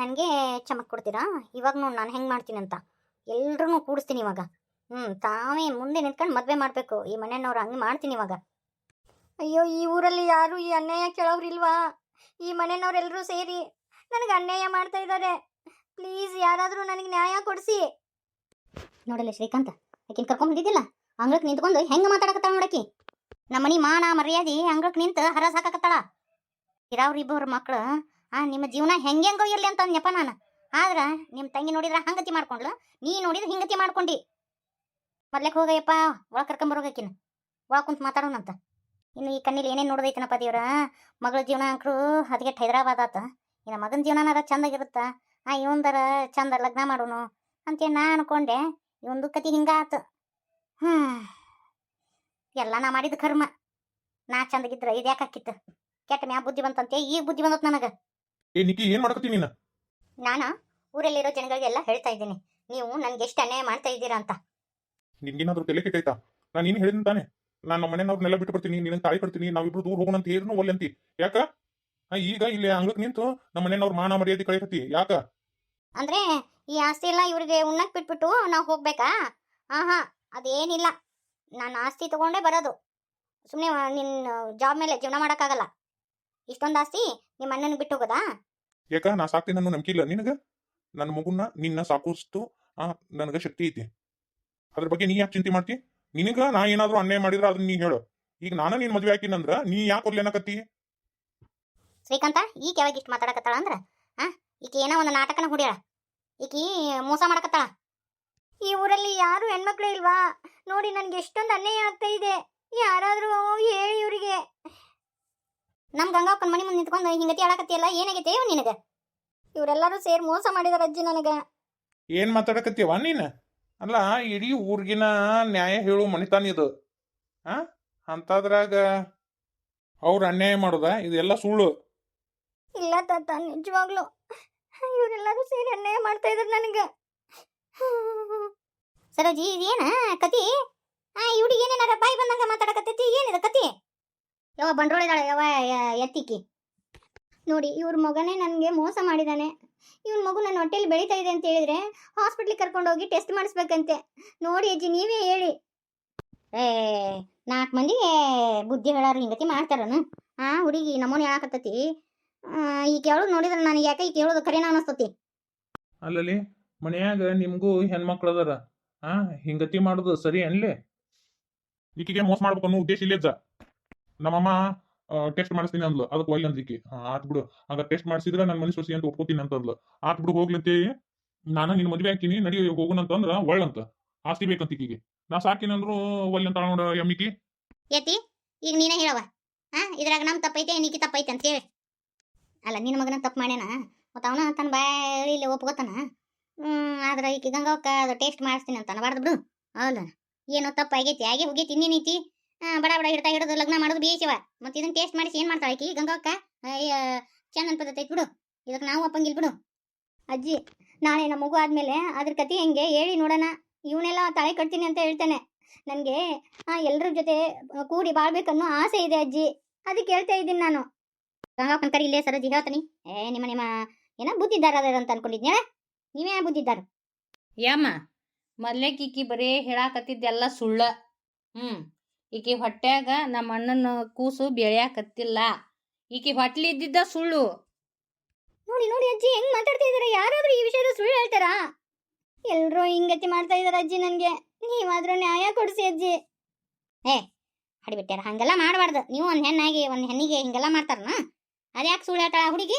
ನನಗೆ ಚಮಕ್ ಕೊಡ್ತೀರಾ? ಇವಾಗ ನೋಡಿ ನಾನು ಹೆಂಗೆ ಮಾಡ್ತೀನಿ ಅಂತ ಎಲ್ರೂ ಕೂಡಿಸ್ತೀನಿ ಇವಾಗ. ಹ್ಞೂ ತಾವೇ ಮುಂದೆ ನಿಂತ್ಕೊಂಡು ಮದುವೆ ಮಾಡಬೇಕು. ಈ ಮನೆಯವ್ರು ಹಂಗೆ ಮಾಡ್ತೀನಿ ಇವಾಗ. ಅಯ್ಯೋ ಈ ಊರಲ್ಲಿ ಯಾರು ಈ ಅನ್ಯಾಯ ಕೇಳೋರಿಲ್ವಾ ಈ ಮನೆಯವ್ರೆಲ್ಲರೂ ಸೇರಿ ನನಗೆ ಅನ್ಯಾಯ ಮಾಡ್ತಾ ಇದ್ದಾರೆ ಪ್ಲೀಸ್ ಯಾರಾದರೂ ನನಗೆ ನ್ಯಾಯ ಕೊಡಿಸಿ. ನೋಡಲ್ಲ ಶ್ರೀಕಾಂತ ಆಕಿನ ಕರ್ಕೊಂಡ್ ಬಂದಿದ್ದಿಲ್ಲ? ಅಂಗಳಕ್ಕೆ ನಿಂತ್ಕೊಂಡು ಹೆಂಗೆ ಮಾತಾಡಕತ್ತಾಳ ನೋಡಕಿ ನಮ್ಮನಿ ಮಾನ ಮರ್ಯಾದೆ ಅಂಗಳಕ್ಕೆ ನಿಂತು ಹರಸ್ ಹಾಕಕತ್ತಾಳ. ಇರಾವ್ರಿಬ್ಬರು ಮಕ್ಳು ಆ, ನಿಮ್ಮ ಜೀವನ ಹೆಂಗೆಂಗೋ ಇರ್ಲಿ ಅಂತ ಅಂದ್ನಪ್ಪ ನಾನು. ಆದ್ರ ನಿಮ್ಮ ತಂಗಿ ನೋಡಿದ್ರೆ ಹಂಗತಿ ಮಾಡ್ಕೊಂಡ್ಲು ನೀ ನೋಡಿದ್ರೆ ಹಿಂಗತಿ ಮಾಡ್ಕೊಂಡಿ. ಮೊದ್ಲಕ್ಕೆ ಹೋಗಯ್ಯಪ್ಪ, ಒಳಗೆ ಕರ್ಕೊಂಬರೋಗಕಿನ ಒಳಗೆ ಕುಂತ ಮಾತಾಡೋಣಂತ. ಇನ್ನು ಈ ಕಣ್ಣಿಲಿ ಏನೇನು ನೋಡ್ದೈತನಪ್ಪ ದೇವ್ರ? ಮಗಳ ಜೀವನ ಅಂಕರು ಅದಕ್ಕೆ ಹೈದರಾಬಾದ್ ಆತ ಇನ್ನು ಮಗನ ಜೀವನನಾರ ಚಂದಾಗಿರುತ್ತಾ. ಆ, ಇವಂದರ ಚಂದ ಲಗ್ನ ಮಾಡೋನು ಅಂತೇಳಿ ನಾ ಅನ್ಕೊಂಡೆ. ಇವಂದು ಕತಿ ಹಿಂಗಾತು. ಹ್ಞೂ ಎಲ್ಲ ನಾ ಮಾಡಿದ ಕರ್ಮ. ನಾ ಚಂದಗಿದ್ರ ಇದು ಯಾಕೆ ಹಾಕಿತ್ತು? ಕೆಟ್ಟ ಮ್ಯಾ ಬುದ್ಧಿ ಬಂತಂತೆ, ಈಗ ಬುದ್ಧಿ ಬಂದತ್ ನನಗೆ. ಏ ನಿಕ್ಕಿ ಏನ್ ಮಾಡಕತ್ತಿ ನೀನ? ನಾನು? ಊರಲ್ಲಿರೋ ಜನಗಳಿಗೆಲ್ಲ ಹೇಳ್ತಾ ಇದ್ದೀನಿ. ನೀವು ನನ್ಗೆ ಎಷ್ಟು ಅನ್ಯಾಯ ಮಾಡ್ತಾ ಇದ್ದೀರಾ ಅಂತ. ನಿನ್ಗೇನಾದ್ರೂ ತಲೆ ಕೆಟ್ಟೈತಾ ನಾನು ನೀನು ಹೇಳಿದ್ ತಾನೆ. ನಾನು ನಮ್ಮ ಮನೆಯವ್ರನ್ನೆಲ್ಲ ಬಿಟ್ಟು ಬರ್ತೀನಿ ನಿನಗೆ ತಾಳಿ ಕೊಡ್ತೀನಿ ನಾವಿಬ್ರು ದೂರ ಹೋಗೋಣ ಅಂತ ಏನು ಒಲ್ಲೆ ಅಂತಿ. ಯಾಕ? ಆ, ಈಗ ಇಲ್ಲಿ ಅಂಗ್ಳಕ್ ನಿಂತು ನಮ್ಮ ಮನೆಯವ್ರ ಮಾನ ಮರ್ಯಾದೆ ಕಳಿಕತ್ತಿ ಯಾಕ? ಅಂದ್ರೆ ಈ ಆಸ್ತಿ ಎಲ್ಲ ಇವರಿಗೆ ಉಣ್ಣಕ್ ಬಿಟ್ಬಿಟ್ಟು ನಾವು ಹೋಗ್ಬೇಕಾ? ಆಹಾ ಅದೇನಿಲ್ಲ. ನಾನು ಆಸ್ತಿ ತಗೊಂಡೇ ಬರೋದು. ಸುಮ್ಮನೆ ನಿನ್ನ ಜಾಬ್ ಮೇಲೆ ಜೀವನ ಮಾಡೋಕ್ಕಾಗಲ್ಲ. ಇಷ್ಟೊಂದು ಆಸ್ತಿ ನಿಮ್ಮ ಅಣ್ಣನ ಬಿಟ್ಟು ಹೋಗೋದಾ? ಯಾಕ? ನಾ ಸಾಕ್ತೀನಿ ಅನ್ನೋ ನಂಬಿಕೆ ಇಲ್ಲ. ನಿನಗ? ನನ್ನ ಮಗುನ ನಿನ್ನ ಸಾಕುಷ್ಟು ಆ, ನನಗ ಶಕ್ತಿ ಐತಿ. ಅದ್ರ ಬಗ್ಗೆ ನೀ ಯಾಕೆ ಚಿಂತೆ ಮಾಡ್ತಿ? ನಿನಗ ನಾ ಏನಾದ್ರು ಅನ್ಯಾಯ ಮಾಡಿದ್ರ ಅದನ್ನ ನೀ ಹೇಳು. ಈಗ ನಾನು ನೀನ್ ಮದ್ವೆ ಹಾಕಿನಂದ್ರ ನೀ ಯಾಕೆ ಒಲ್ಲೆನಕತ್ತಿ ಶ್ರೀಕಾಂತ ಈಗ ಯಾವಾಗ ಇಷ್ಟು ಮಾತಾಡಕತ್ತಾಳ ಅಂದ್ರ? ಆ, ಈಕೆ ಏನೋ ಒಂದು ನಾಟಕನ ಹುಡಿಯಾಳ. ಈಕಿ ಮೋಸ ಮಾಡಕತ್ತಾಳ. ಈ ಊರಲ್ಲಿ ಯಾರು ಹೆಣ್ಮಕ್ಳು ಇಲ್ವಾ? ನೋಡಿ ನನ್ಗೆ ಎಷ್ಟೊಂದು ಅನ್ಯಾಯ ಆಗ್ತಾ ಇದೆ. ಯಾರಾದ್ರೂ ಹೇಳಿ ಇವ್ರಿಗೆ. ನಮ್ ಗಂಗಾಪ್ಪನ ಮನೆ ಮುಂದೆ ನಿಂತ್ಕೊಂಡು ಹಿಂಗತಿ ಆಡಕತ್ತಿಯಲ್ಲ ಏನಾಗೈತೆ ನಿನಗೆ? ಇವರೆಲ್ಲರೂ ಸೇರಿ ಮೋಸ ಮಾಡಿದಾರ ಅಜ್ಜಿ ನನಗ. ಏನ್ ಮಾತಾಡಕತ್ತೀವ ನೀನ್? ಅಲ್ಲ ಇಡೀ ಊರ್ಗಿನ ನ್ಯಾಯ ಹೇಳು ಮನಿತಾನ ಇದು. ಅಂಥದ್ರಾಗ ಅಂತದ್ರಾಗ ಅವ್ರ ಅನ್ಯಾಯ ಮಾಡುದ? ಇದೆಲ್ಲ ಸುಳ್ಳು. ಇಲ್ಲ ತಾತ ನಿಜವಾಗ್ಲು. ಇವರೆಲ್ಲರೂ ಸೇರಿ ಅನ್ಯಾಯ ಮಾಡ್ತಾ ಇದ್ರು ನನಗೆ. ಸರೋಜಿ ಇದೇನ ಕತಿ? ಆ ಇವ್ರಿಗೆ ಏನೇನಾರ ಬಾಯಿ ಬಂದಂಗ ಮಾತಾಡಕತ್ತೈತಿ? ಏನಿದೆ ಕತಿ? ಯಾವ ಬಂಡ್ರೋಳಿದಾಳೆ ಯಾವ ಎತ್ತಿಕ್ಕಿ. ನೋಡಿ, ಇವ್ರ ಮಗನೇ ನನಗೆ ಮೋಸ ಮಾಡಿದ್ದಾನೆ ಇವ್ನ ಮಗು ನನ್ನ ಹೊಟ್ಟೆಲಿ ಬೆಳೀತಾ ಇದೆ ಅಂತ ಹೇಳಿದ್ರೆ ಹಾಸ್ಪಿಟ್ಲಿಗೆ ಕರ್ಕೊಂಡು ಹೋಗಿ ಟೆಸ್ಟ್ ಮಾಡಿಸ್ಬೇಕಂತೆ. ನೋಡಿ ಅಜ್ಜಿ, ನೀವೇ ಹೇಳಿ. ಏ ನಾಲ್ಕು ಮಂದಿಗೆ ಬುದ್ಧಿ ಹೇಳಾರು ಹಿಂಗತಿ ಮಾಡ್ತಾರನು? ಆ, ಹುಡುಗಿ ನಮ್ಮನ್ನ ಹೇಳಕತ್ತತಿ ಈ ಕೇಳೋದು ನೋಡಿದ್ರೆ ನನಗೆ, ಯಾಕೆ ಈ ಕೇಳೋದು ಕರೆನ ಅನಿಸ್ತತಿ? ಅಲ್ಲಲ್ಲಿ, ಮನ್ಯಾಗ ನಿಮಗೂ ಹೆಣ್ಮಕ್ಳು ಅದಾರ. ಆ, ಹಿಂಗತಿ ಮಾಡುದು ಸರಿ ಅನ್ಲಿ? ಈಕಿಗೆ ಮೋಸ ಮಾಡ್ಬೇಕು ಅನ್ನೋ ಉದ್ದೇಶ ಇಲ್ಲೇ ನಮ್ಮಮ್ಮ ಟೆಸ್ಟ್ ಮಾಡಿಸ್ತೀನಿ ಅಂದ್ಲು. ಅದಕ್ಕೆ ಒಳ್ಳೆ ಅಂದ್ಲಿಕ್ಕೆ? ಆತ್ ಬಿಡು. ಹಂಗ ಟೆಸ್ಟ್ ಮಾಡಿಸಿದ್ರೆ ನನ್ನ ಮನಿ ಸೊಸಿ ಅಂತ ಒಪ್ಕೋತೀನಿ ಅಂತಂದ್ಲು ಆತ್ ಬಿಡು ಹೋಗ್ಲಂತೆ ನಾನು ನಿನ್ನ ಮದ್ವೆ ಹಾಕಿನಿ ನಡಿ ಹೋಗೋಣ ಅಂತಂದ್ರ ಒಳ್ಳಂತ ಆಸ್ತಿ ಬೇಕಂತ ಈಕಿಗೆ. ನಾ ಸಾಕಿನ ಅಂದ್ರು ಅಂತ ನೋಡ ಎಮ್ಮಿಕಿ ಯತಿ, ಈಗ ನೀನೇ ಹೇಳವ ಹಾ, ಇದ್ರಾಗ ನಮ್ ತಪ್ಪೈತೆ ನೀಕಿ ತಪ್ಪೈತೆ ಅಂತ ಹೇಳಿ. ಅಲ್ಲ ನಿನ್ನ ಮಗನ ತಪ್ಪು ಮಾಡ್ಯಾನ? ಮತ್ತು ಅವನ ತನ್ನ ಬಾಯಿ ಇಲ್ಲಿ ಒಪ್ಕೋತಾನ? ಹ್ಮ್, ಆದ್ರೆ ಈಕಿ ಗಂಗಾವಕ್ಕ ಅದು ಟೇಸ್ಟ್ ಮಾಡಿಸ್ತೀನಿ ಅಂತ ಅನ್ಬಾರ್ದು ಬಿಡು. ಹೌದಾ. ಏನೋ ತಪ್ಪು ಆಗೈತಿ ಆಗಿ ಹೋಗೈತಿ ಇನ್ನೇನೈತಿ ಬಡ ಬಡ ಹಿಡ್ತಾ ಹಿಡಿದು ಲಗ್ನ ಮಾಡೋದು ಬೇಸಿವ ಮತ್ತೆ ಇದನ್ನ ಟೇಸ್ಟ್ ಮಾಡಿಸಿ ಏನು ಮಾಡ್ತಾಳೆ ಆಕಿ? ಚಂದನ್ ಪದ್ಧತಿ ಐತಿ ಬಿಡು. ಇದಕ್ಕೆ ನಾವು ಒಪ್ಪಂಗಿಲ್ ಬಿಡು. ಅಜ್ಜಿ, ನಾಳೆ ನಮ್ಮ ಮಗು ಆದ್ಮೇಲೆ ಅದ್ರ ಕತಿ ಹೆಂಗೆ ಹೇಳಿ ನೋಡೋಣ. ಇವನೆಲ್ಲ ತಾಳೆ ಕಟ್ತೀನಿ ಅಂತ ಹೇಳ್ತಾನೆ. ನನಗೆ ಎಲ್ಲರ ಜೊತೆ ಕೂಡಿ ಬಾಳ್ಬೇಕನ್ನೋ ಆಸೆ ಇದೆ ಅಜ್ಜಿ. ಅದಕ್ಕೆ ಹೇಳ್ತಾ ಇದ್ದೀನಿ ನಾನು. ಗಂಗಾಕ್ಕನ ಕರಿ ಇಲ್ಲೇ ಸರೋಜಿ ಹೇಳ್ತೀನಿ. ಏ, ನಿಮ್ಮ ನಿಮ್ಮ, ಏನ ಬುದ್ಧಿದ್ದಾರ ಅಂತ ಅನ್ಕೊಂಡಿದ್ನೇ ನೀವೇ ಬುದ್ಧಿದ್ದಾರು ಯಮ್ಮ ಮೊದ್ಲೇಕ್ ಈಕಿ ಬರೀ ಹೇಳಾಕತ್ತಿದ್ದೆಲ್ಲ ಸುಳ್ಳ. ಹ್ಮ್ ಈಕಿ ಹೊಟ್ಯಾಗ ನಮ್ಮ ಅಣ್ಣನ ಕೂಸು ಬೆಳ್ಯಾಕತ್ತಿಲ್ಲ. ಈಕಿ ಹೊಟ್ಲಿ ಇದ್ದಿದ್ದ ಸುಳ್ಳು. ನೋಡಿ ನೋಡಿ ಅಜ್ಜಿ ಹೆಂಗ್ ಮಾತಾಡ್ತಾ ಇದಾರೆ? ಯಾರಾದ್ರೂ ಈ ವಿಷಯದ ಸುಳ್ಳು ಹೇಳ್ತಾರಾ? ಎಲ್ರೂ ಹಿಂಗತಿ ಮಾಡ್ತಾ ಇದಾರೆ ಅಜ್ಜಿ ನನ್ಗೆ. ನೀವಾದ್ರೂ ನ್ಯಾಯ ಕೊಡಿಸಿ ಅಜ್ಜಿ. ಏ ಹಡಿಬಿಟ್ಟಾರ ಹಂಗೆಲ್ಲ ಮಾಡಬಾರ್ದು. ನೀವು ಒಂದು ಹೆಣ್ಣಾಗಿ ಒಂದು ಹೆಣ್ಣಿಗೆ ಹಿಂಗೆಲ್ಲ ಮಾಡ್ತಾರನ? ಅದ್ಯಾಕೆ ಸುಳ್ಳು ಹೇಳ್ತಾಳ ಹುಡುಗಿ?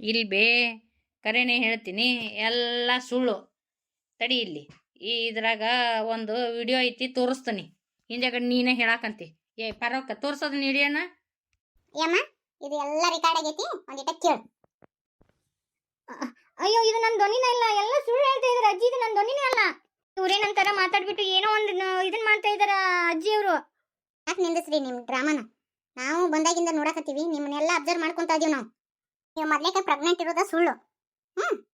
ಇಲ್ ಬೇ ಕರೆನೇ ಹೇಳ್ತೀನಿ ಎಲ್ಲ ಸುಳ್ಳು. ತಡಿ ಇಲ್ಲಿ. ಈ ಇದ್ರಾಗ ಒಂದು ವಿಡಿಯೋ ಐತಿ ತೋರಿಸ್ತೀನಿ. ಹಿಂದೆಗಡೆ ನೀನೇ ಹೇಳಾಕಂತಿ. ಏ, ಪರವಕ್ಕ ತೋರ್ಸೋದು ನೀಡಿಯನ ಯಮ್ಮ ಇದು ಎಲ್ಲ ರೆಕಾರ್ಡ್ ಆಗೈತಿ ಒಂದಿಟ ಕೇಳು. ಅಯ್ಯೋ, ಇದು ನನ್ನ ಧ್ವನಿನೇ ಇಲ್ಲ ಎಲ್ಲ ಸುಳ್ಳು ಹೇಳ್ತಾ ಇದಾರೆ, ಅಜ್ಜಿ, ಇದು ನನ್ನ ಧ್ವನಿನೇ ಅಲ್ಲ. ಇವ್ರೇನಂತಾರ ಮಾತಾಡ್ಬಿಟ್ಟು ಏನೋ ಒಂದು ಇದನ್ನ ಮಾಡ್ತಾ ಇದಾರ ಅಜ್ಜಿ ಅವರು. ಯಾಕೆ ನಿಂದಿಸ್ರಿ ನಿಮ್ ಡ್ರಾಮಾನ? ನಾವು ಬಂದಾಗಿಂದ ನೋಡಕತ್ತೀವಿ, ನಿಮ್ಮನ್ನೆಲ್ಲ ಅಬ್ಸರ್ವ್ ಮಾಡ್ಕೊಂತ ಇದೀವಿ ನಾವು. ನೀವು ಮೊದ್ಲೇಕೆ ಪ್ರೆಗ್ನೆಂಟ್ ಇರೋದ ಸುಳ್ಳು. ಹ್ಮ್.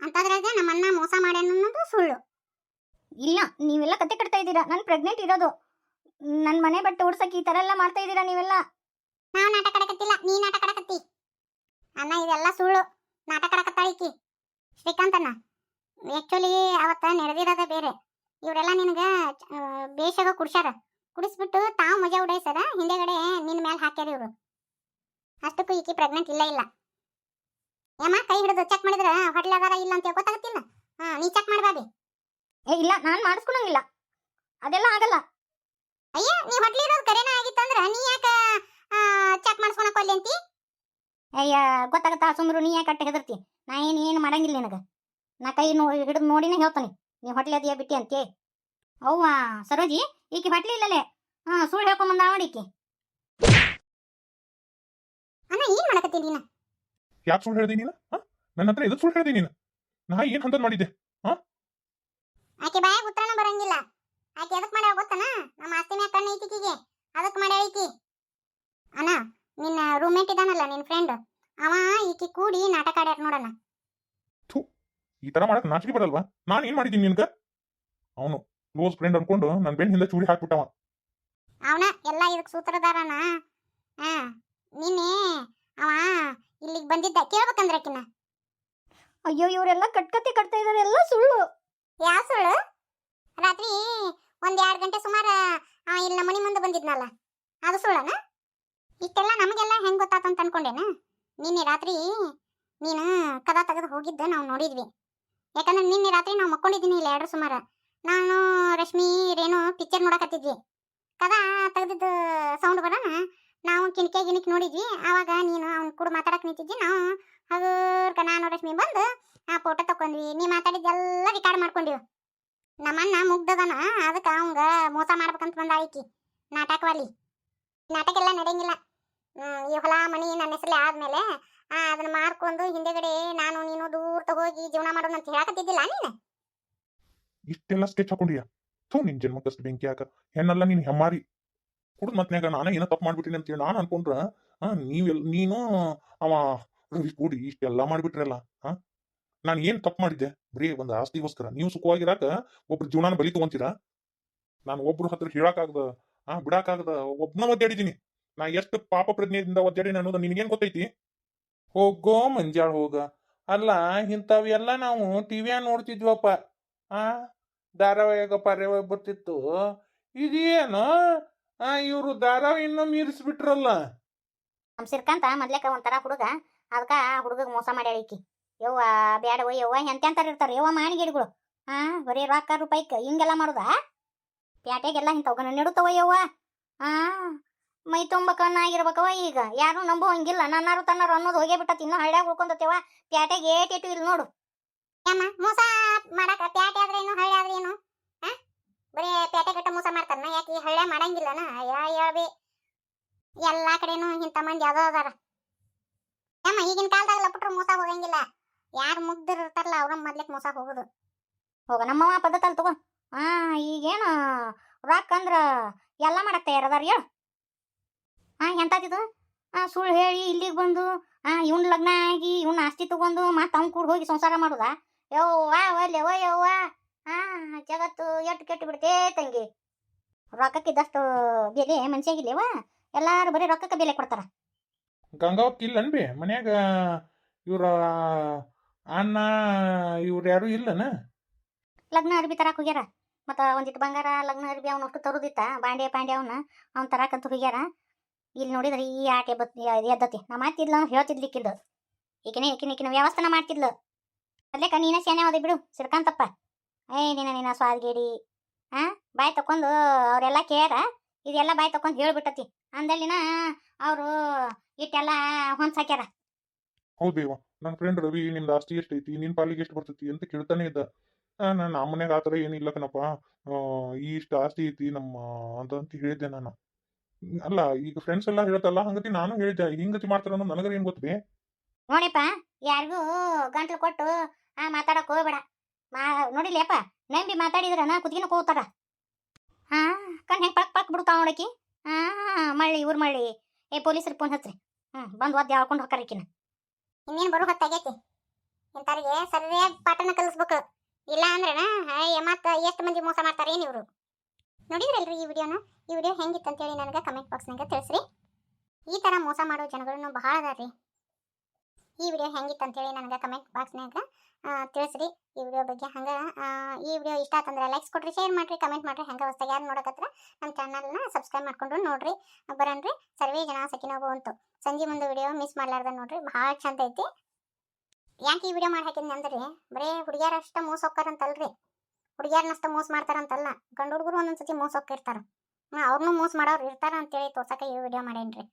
ಅಂತಾದ್ರೆ ನಮ್ಮ ಅಣ್ಣ ಮೋಸ ಮಾಡ್ಯಾನ ಅನ್ನೋದು ಸುಳ್ಳು. ಇಲ್ಲ, ನೀವೆಲ್ಲ ಕತೆ ಕಟ್ತಾ ಇದ್ದೀರಾ, ನಾನು ಪ್ರೆಗ್ನೆಂಟ್ ಇರೋದು. ನನ್ನ ಮನೆ ಬಟ್ಟೆ ಉಡ್ಸಕ್ಕೆ ಈ ತರ ಎಲ್ಲ ಮಾಡ್ತಾ ಇದ್ದೀರಾ ನೀವೆಲ್ಲ? ನಾನು ನಾಟಕ ಆಡಕತ್ತಿಲ್ಲ ನೀ ನಾಟಕ ಆಡಕತ್ತಿ. ಅಣ್ಣ ಇದೆಲ್ಲ ಸುಳ್ಳು. ನಾಟಕ ಆಡಕತ್ತಾಳ ಈಕಿ? ಅಣ್ಣ ಆ್ಯಕ್ಚುಲಿ ಅವತ್ತ ನಡೆದಿರೋದ ಬೇರೆ. ಇವರೆಲ್ಲ ನಿನಗ ಬೇಷಾಗ ಕುಡ್ಸ್ಯಾರ. ಕುಡಿಸ್ಬಿಟ್ಟು ತಾವು ಮಜಾ ಉಡಾಯಿಸ್ಯಾರ ಹಿಂದೆಗಡೆ ನಿನ್ ಮೇಲೆ ಹಾಕ್ಯಾರ ಇವರು. ಅಷ್ಟಕ್ಕೂ ಈಕಿ ಪ್ರೆಗ್ನೆಂಟ್ ಇಲ್ಲ ಇಲ್ಲ. ಏಮ್ಮ ಕೈ ಹಿಡಿದು ಚೆಕ್ ಮಾಡಿದ್ರ ಹೊಟ್ಲೆ ಅದಾರ ಇಲ್ಲ ಅಂತ ಗೊತ್ತಾಗತ್ತಿಲ್ಲ? ಹಾ ನೀ ಚೆಕ್ ಮಾಡ್ಬಾಬಿ ಏ ಇಲ್ಲ ನಾನು ಮಾಡಿಸ್ಕೊಳಂಗಿಲ್ಲ. ಅದೆಲ್ಲ ಆಗಲ್ಲ. ಅಯ್ಯ ನೀ ಹೊಟ್ಲಿ ಇರೋದು ಕರೆನ ಆಗಿತ್ತಂದ್ರ ನೀ ಯಾಕ ಚೆಕ್ ಮಾಡಿಸ್ಕೊಳಕ್ ಅಲ್ಲಿ ಅಂತಿ? ಅಯ್ಯ ಗೊತ್ತಾಗತ್ತಾ ಸುಮ್ರು ನೀ ಯಾಕೆ ಅಟ್ಟ ಹೆದರ್ತಿ? ನಾ ಏನು ಏನು ಮಾಡಂಗಿಲ್ಲ ನಿನಗೆ. ನಾ ಕೈ ನೋ ಹಿಡಿದು ನೋಡಿನೇ ಹೇಳ್ತಾನೆ. ನೀ ಹೊಟ್ಲಿ ಅದಿಯ ಬಿಟ್ಟಿ ಅಂತೆ ಅವ್ವ ಸರೋಜಿ ಈಕಿ ಹೊಟ್ಲಿ ಇಲ್ಲಲೇ? ಹಾ ಸುಳ್ಳು ಹೇಳ್ಕೊಂಬಂದ ನೋಡಿಕಿ ಅಣ್ಣ ಏನ್ ಮಾಡಕತ್ತಿ ನೀನ? ಯಾಕೆ ಸುಳ್ಳು ಹೇಳ್ದಿ ನೀನು? ನನ್ನ ಹತ್ರ ಎದಕ್ಕೆ ಸುಳ್ಳು ಹೇಳ್ದಿ ನೀನು? ನಾ ಏನು ಹಂತದ್ ಮಾಡಿದ್ದೆ? ಆಕೆ ಬಾಯಾಗ ಉತ್ತರನ ಬರಂಗಿಲ್ಲ. ಆಕೆ ಎದಕ್ ಮಾಡ್ಯಾವ ಗೊತ್ತನ? ನಮ್ಮ ಆಸ್ತಿ ಮ್ಯಾಗ ಕಣ್ಣು ಐತಿಕಿಗೆ ಅದಕ್ ಮಾಡ್ಯಾಳ ಈಕಿ. ಅಣ್ಣ ನಿನ್ನ ರೂಮ್ಮೇಟ್ ಇದಾನಲ್ಲ ನಿನ್ ಫ್ರೆಂಡ್ ಅವ ಈಕಿ ಕೂಡಿ ನಾಟಕ ಆಡ್ಯಾರ ಥೂ ಈ ತರ ಮಾಡಕ್ ನಾಚಿಕೆ ಬರಲ್ವಾ? ನಾನು ಏನ್ ಮಾಡಿದ್ದೀನಿ ನಿನ್ಗ? ಅವನು ಕ್ಲೋಸ್ ಫ್ರೆಂಡ್ ಅನ್ಕೊಂಡು ನನ್ನ ಬೆನ್ ಹಿಂದೆ ಚೂರಿ ಹಾಕ್ಬಿಟ್ಟವ. ಅವನ ಎಲ್ಲ ಇದಕ್ ಸೂತ್ರಧಾರನ? ಹಾ ನಿನ್ನೆ ಅವ ಇಲ್ಲಿಗೆ ಬಂದಿದ್ದ. ಕೇಳ್ಬೇಕಂದ್ರೆ ಆಕಿನ? ಅಯ್ಯೋ ಇವರೆಲ್ಲ ಕಟ್ಕತೆ ಕಟ್ತಾ ಇದಾರೆ. ಎಲ್ಲ ಸುಳ್ಳು. ಯಾವ ಸುಳ್ಳು? ರಾತ್ರಿ ಒಂದ್ ಎರಡು ಗಂಟೆ ಸುಮಾರು ಇಲ್ಲಿ ನಮ್ಮ ಮನೆ ಮುಂದೆ ಬಂದಿದ್ನಲ್ಲ, ಅದು ಸುಳ್ಳನ? ಇಷ್ಟೆಲ್ಲ ನಮಗೆಲ್ಲ ಹೆಂಗೆ ಹೆಂಗ್ ಗೊತ್ತಾತಂತ ಅನ್ಕೊಂಡೇನ? ನಿನ್ನೆ ರಾತ್ರಿ ನೀನು ಕದ ತೆಗೆದು ಹೋಗಿದ್ದ ನಾವು ನೋಡಿದ್ವಿ. ಯಾಕಂದ್ರೆ ನಿನ್ನೆ ರಾತ್ರಿ ನಾವು ಮಕ್ಕೊಂಡಿದ್ದೀನಿ ಇಲ್ಲ ಎರಡು ಸುಮಾರ. ನಾನು, ರಶ್ಮಿ, ರೇಣು ಪಿಕ್ಚರ್ ನೋಡಕತ್ತಿದ್ವಿ. ಕದ ತೆಗೆದಿದ್ದು ಸೌಂಡ್ ಬರೋಣ ನಾವು ಕಿಣಕೆ, ಗಿಣಿಕೆ ನೋಡಿದ್ವಿ. ಆವಾಗ ನೀನು ಅವ್ನ ಕೂಡ ಮಾತಾಡಕ್ ನಿಂತಿದ್ವಿ ನಾವು ಹಗರ್ಕ ನಾನು, ರಶ್ಮಿ ಬಂದು ಆ ಫೋಟೋ ತಕೊಂಡ್ವಿ ನೀ ಮಾತಾಡಿದ್ದೆಲ್ಲ ರೆಕಾರ್ಡ್ ಮಾಡ್ಕೊಂಡಿವಿ. ನಮ್ಮಣ್ಣ ಮುಗ್ದದನ, ಅದಕ್ಕೆ ಅವಂಗ ಮೋಸ ಮಾಡ್ಬೇಕಂತ ಬಂದ ಆಯ್ಕಿ ನಾಟಕವಾಲಿ ನಾಟಕ ಎಲ್ಲ ನಡೆಯಂಗಿಲ್ಲ ಈ ಹೊಲ ಮನಿ ನನ್ನ ಹೆಸರಲ್ಲಿ ಆದ್ಮೇಲೆ ಅದನ್ನ ಮಾರ್ಕೊಂಡು ಹಿಂದೆಗಡೆ ನಾನು ನೀನು ದೂರ ಹೋಗಿ ಜೀವನ ಮಾಡೋಣ ಅಂತ ಹೇಳಕತ್ತಿದ್ದಿಲ್ಲ ನೀನು? ಇಷ್ಟೆಲ್ಲ ಸ್ಕೆಚ್ ಹಾಕೊಂಡಿಯ? ಥೂ, ನಿನ್ ಜನ್ಮಕ್ಕಷ್ಟು ಬೆಂಕಿ ಹಾಕ. ಹೆಣ್ಣಲ್ಲ ನೀನು ಹೆಮ್ಮಾರಿ. ಕುಡ್ದು ಮತ್ನ್ಯಾಗ ನಾನೇ ಏನೋ ತಪ್ಪು ಮಾಡ್ಬಿಟ್ಟಿನಿ ಅಂತೇಳಿ ನಾನು ಅನ್ಕೊಂಡ್ರ ನೀವೆಲ್, ನೀನು ಅವ ಕೂಡಿ ಇಷ್ಟೆಲ್ಲ ಮಾಡ್ಬಿಟ್ರಲ್ಲ ಹಾ ನಾನು ಏನ್ ತಪ್ಪು ಮಾಡಿದ್ದೆ? ಬರೀ ಒಂದು ಆಸ್ತಿಗೋಸ್ಕರ. ನೀವು ಸುಖವಾಗಿರಾಕ ಒಬ್ರು ಜೀವನ ಬಲಿ ತಗೊಂತೀರಾ ನಾನು ಒಬ್ರು ಹತ್ರ ಹೇಳಕ್ಕಾಗದ? ಆ, ಬಿಡಕ್ಕಾಗದ? ಒಬ್ನ ಒದ್ದಾಡಿದೀನಿ. ನಾ ಎಷ್ಟು ಪಾಪ ಪ್ರಜ್ಞೆಯಿಂದ ಒದ್ದಾಡಿನ ಅನ್ನೋದು ನಿನಗೇನ್ ಗೊತ್ತೈತಿ? ಹೋಗೋ ಮಂಜಾಳ ಹೋಗ. ಅಲ್ಲ, ಇಂಥವೆಲ್ಲ ನಾವು ಟಿವಿಯಾಗ ನೋಡ್ತಿದ್ವಪ್ಪ. ಆ, ಧಾರಾವಾಹಿಯಾಗ ಪಾರಾವಾಹಿ ಬರ್ತಿತ್ತು. ಇದೇನು? ಆ, ಇವರು ಧಾರಾವಾಹಿ ಇನ್ನೂ ಮೀರಿಸ್ಬಿಟ್ರಲ್ಲ ಸಿರ್ಕಂತ ಮೊದ್ಲೇಕ ಒಂಥರ ಹುಡುಗ. ಅದಕ್ಕ ಹುಡುಗಗ್ ಮೋಸ ಮಾಡ್ಯಾಳ ಈಕಿ. ಯವ್ವ ಬೇಡವ ಯವ್ವ, ಎಂತೆಂತಾರ ಇರ್ತಾರ? ಯವ್ವ ಮಾಣಿಗಿಡ್ಗಳು ಹಾ, ಬರೀ ರೊಕ್ಕ ರೂಪಾಯಿಕ ಹಿಂಗೆಲ್ಲ ಮಾಡುದ? ಪ್ಯಾಟೆಗೆಲ್ಲ ಇಂಥವ್ಗನ ನೆಡುತ್ತವ ಯವ್ವ? ಆ ಮೈ ತುಂಬ ಕಣ್ಣಾಗಿರ್ಬೇಕವ ಈಗ. ಯಾರು ನಂಬೋ ಹಂಗಿಲ್ಲ. ನನ್ನಾರು ತನ್ನಾರು ಅನ್ನೋದು ಹೋಗೇ ಬಿಟ್ಟತಿ. ಇನ್ನೂ ಹಳ್ಳ್ಯಾಗ ಉಳ್ಕೊಂತೇವ ಪ್ಯಾಟೆಗೆ ಏಟೇಟು ಇಲ್ಲಿ ನೋಡು. ಯಮ್ಮ, ಮೋಸ ಮಾಡಕ ಪ್ಯಾಟೆ ಆದ್ರೆ ಏನು ಹಳ್ಳಿ ಆದ್ರೆ ಏನು? ಬರೀ ಪ್ಯಾಟೆ ಕಟ್ಟ ಮೋಸ ಮಾಡ್ತಾನ ಯಾಕೆ ಈ ಹಳ್ಳಿ ಮಾಡಂಗಿಲ್ಲನ ಅಯ್ಯ ಹೇಳ್ಬಿ ಎಲ್ಲಾ ಕಡೆನು ಇಂಥ ಮಂದಿ ಯಾವ್ದೋ ಅದಾರ. ಯಮ್ಮ, ಈಗಿನ ಕಾಲದಾಗ ಲಪಟ್ರು ಮೋಸ ಹೋಗಂಗಿಲ್ಲ. ಯಾರು ಮುಗ್ಧರು ಇರ್ತಾರಲ್ಲ ಅವ್ರ ಮದ್ಲಿಕ್ ಮೋಸ ಹೋಗುದು. ಹೋಗ ನಮ್ಮವ ಪದ್ಧತಿ ಅಲ್ಲಿ ತಗೋ. ಆ, ಈಗೇನು ರೊಕ್ಕ ಅಂದ್ರ ಎಲ್ಲ ಮಾಡಕ್ ತಯಾರದಾರ ಹೇಳು. ಆ, ಎಂತಾತಿದು? ಆ, ಸುಳ್ಳು ಹೇಳಿ ಇಲ್ಲಿಗೆ ಬಂದು, ಆ, ಇವ್ನ ಲಗ್ನ ಆಗಿ ಇವ್ನ ಆಸ್ತಿ ತಗೊಂಡು ಮತ್ತೆ ಅವ್ನ ಕೂಡ ಹೋಗಿ ಸಂಸಾರ ಮಾಡುದಾ? ಯವ್ವಾ ಓ ಯವ್ವ. ಆ, ಜಗತ್ತು ಎಟ್ಟು ಕೆಟ್ಟು ಬಿಡ್ತೇ ತಂಗಿ. ರೊಕ್ಕಕ್ಕಿದ್ದಷ್ಟು ಬೆಲೆ ಮನ್ಸಿಯಾಗಿಲ್ಲೇವ ಎಲ್ಲಾರು ಬರೀ ರೊಕ್ಕಕ್ಕೆ ಬೆಲೆ ಕೊಡ್ತಾರ. ಗಂಗಾವತ್ ಇಲ್ಲ ಅನ್ಬಿ ಮನ್ಯಾಗ ಇವ್ರ ಅಣ್ಣ, ಇವ್ರು ಯಾರು ಇಲ್ಲನ? ಲಗ್ನ ಅರ್ಬಿ ತರಕ್ ಹೋಗ್ಯಾರ. ಮತ್ತ ಒಂದಿಟ್ಟು ಬಂಗಾರ, ಲಗ್ನ ಅರ್ಬಿ ಅವ್ನ ಅಷ್ಟು ತರುದಿತ್ತ, ಬಾಂಡೆ ಪಾಂಡೆ ಅವನ್ನ ಅವ್ನ ತರಕಂತ ಹೋಗ್ಯಾರ. ಇಲ್ಲಿ ನೋಡಿದ್ರೆ ಈ ಆಟೆ ಬತ್ ಎದ್ದತಿ. ನಮ್ಮ ಮಾಡ್ತಿದ್ಲ ಅವ್ನು ಹೇಳ್ತಿದ್ಲಿಕ್ಕಿದ್ದು ಈಕಿನ ಈಕಿನ ಈಕಿನ ವ್ಯವಸ್ಥಾನ ಮಾಡ್ತಿದ್ಲು. ಅಲ್ಲೇ ನೀನ ಸೇನೆ ಹೋದೆ ಬಿಡು ಸಿರ್ಕಂತಪ್ಪ ಏ, ನೀನ ನಿನ್ನ ಸ್ವಾದ್ಗೇಡಿ ಆ, ಬಾಯ್ ತಕೊಂಡು ಅವರೆಲ್ಲ ಕೇರ ಇದೆಲ್ಲ ಬಾಯ್ ತಕೊಂಡು ಹೇಳ್ಬಿಟ್ಟತಿ. ಅಂದಲ್ಲಿನ ಅವರು ಇಟ್ಟೆಲ್ಲ ಹೊಂದ್ಸ್ ಹಾಕ್ಯಾರ ಹೌದೇವ ನನ್ನ ಫ್ರೆಂಡ್ ರವಿ ನಿಮ್ದು ಆಸ್ತಿ ಎಷ್ಟೈತಿ, ನಿನ್ ಪಾಲಿಗೆ ಎಷ್ಟು ಬರ್ತೈತಿ ಅಂತ ಕೇಳ್ತಾನೆ ಇದ್ದ. ನಾನ್ ನಮ್ಮ ಮನ್ಯಾಗ ಆ ಥರ ಏನಿಲ್ಲ ಕಣಪ್ಪ. ಈ ಇಷ್ಟು ಆಸ್ತಿ ಐತಿ ನಮ್ಮ ಅಂತ ಅಂತ ಹೇಳಿದ್ದೆ ನಾನು. ಅಲ್ಲ, ಈಗ ಫ್ರೆಂಡ್ಸ್ ಎಲ್ಲ ಹೇಳ್ತಲ್ಲ, ಹಂಗತಿ ನಾನು ಹೇಳಿದ್ದೆ, ಹಿಂಗತಿ ಮಾಡ್ತಾರ ಅನ್ನೋದು ನನಗರ ಏನ್ ಗೊತ್ತೇ ನೋಡಿಪ್ಪ, ಯಾರಿಗೂ ಗಂಟ್ಲು ಕೊಟ್ಟು, ಆ, ಮಾತಾಡಕ್ ಹೋಗ್ಬೇಡ. ಮಾ ನೋಡಿಲ್ಲಪ್ಪ ನಂಬಿ ನಾ ಕುದಿನ ಕೂತಾರ ಹಾ ಕಣ್ ಹೆಂಗ್ ಪಕ್ ಪಕ್ ಬಿಡ್ತಾವ ನೋಡಕಿ ಹಾ ಮಳ್ಳಿ ಇವ್ರ ಮಳ್ಳಿ. ಏ, ಪೊಲೀಸರು ಫೋನ್ ಹಚ್ರಿ. ಹ್ಮ್, ಬಂದ್ ಒದ್ದು ಯಾಳ್ಕೊಂಡು ಹೋಗ್ತಾರಿಕಿನ ಇನ್ನೇನ್ ಬರೋ ಹೊತ್ತಾಗೈತಿ? ಇಂಥವ್ರಿಗೆ ಸರಿಯಾಗಿ ಪಾಠನ ಕಲಿಸ್ಬೇಕು. ಇಲ್ಲ ಅಂದ್ರೆನ ಮತ್ತೆ ಎಷ್ಟು ಮಂದಿ ಮೋಸ ಮಾಡ್ತಾರೆ ಏನು ಇವರು? ನೋಡಿದ್ರಲ್ರಿ ಈ ವಿಡಿಯೋನ? ಈ ವಿಡಿಯೋ ಹೆಂಗಿತ್ತು ಅಂತೇಳಿ ನನಗೆ ಕಮೆಂಟ್ ಬಾಕ್ಸ್ನಾಗ ತಿಳಿಸ್ರಿ. ಈ ತರ ಮೋಸ ಮಾಡೋ ಜನಗಳನ್ನು ಬಹಳ ಅದಾರ್ರಿ. ಈ ವಿಡಿಯೋ ಹೆಂಗಿತ್ತು ಅಂತೇಳಿ ನನಗೆ ಕಮೆಂಟ್ ಬಾಕ್ಸ್ನಾಗ ತಿಳಿಸ್ರಿ. ಈ ವಿಡಿಯೋ ಬಗ್ಗೆ ಹಂಗೆ ಈ ವಿಡಿಯೋ ಇಷ್ಟ ಆತಂದ್ರೆ ಲೈಕ್ಸ್ ಕೊಡ್ರಿ ಶೇರ್ ಮಾಡ್ರಿ ಕಮೆಂಟ್ ಮಾಡ್ರಿ. ಹಂಗೆ ಹೊಸ್ದಾಗ ಯಾರು ನೋಡಕತ್ರ ನಮ್ಮ ಚಾನಲ್ನ ಸಬ್ಸ್ಕ್ರೈಬ್ ಮಾಡ್ಕೊಂಡು ನೋಡ್ರಿ. ಬರನ್ರಿ ಸರ್ವೇ ಜನ ಸಕಿನೋಗು ಅಂತು ಸಂಜೆ ಮುಂದೆ ವಿಡಿಯೋ ಮಿಸ್ ಮಾಡ್ಲಾರ್ದ ನೋಡ್ರಿ. ಭಾಳ ಚಂದ ಐತಿ. ಯಾಕೆ ಈ ವಿಡಿಯೋ ಮಾಡಿ ಹಾಕಿದ್ನಿ ಅಂದ್ರೆ? ಬರೇ ಹುಡುಗಿಯರಷ್ಟ ಮೋಸ ಹೋಗ್ತಾರಂತಲ್ರಿ ಹುಡುಗಿಯರ್ನಷ್ಟ ಮೋಸ ಮಾಡ್ತಾರಂತಲ್ಲ ಗಂಡು ಹುಡುಗರು ಒಂದೊಂದ್ಸತಿ ಮೋಸ ಹೋಗಿರ್ತಾರ ಅವ್ರನ್ನೂ ಮೋಸ ಮಾಡೋರು ಇರ್ತಾರ ಅಂತೇಳಿ ತೋರ್ಸಕ್ಕೆ ಈ ವಿಡಿಯೋ ಮಾಡೇನ್ರಿ.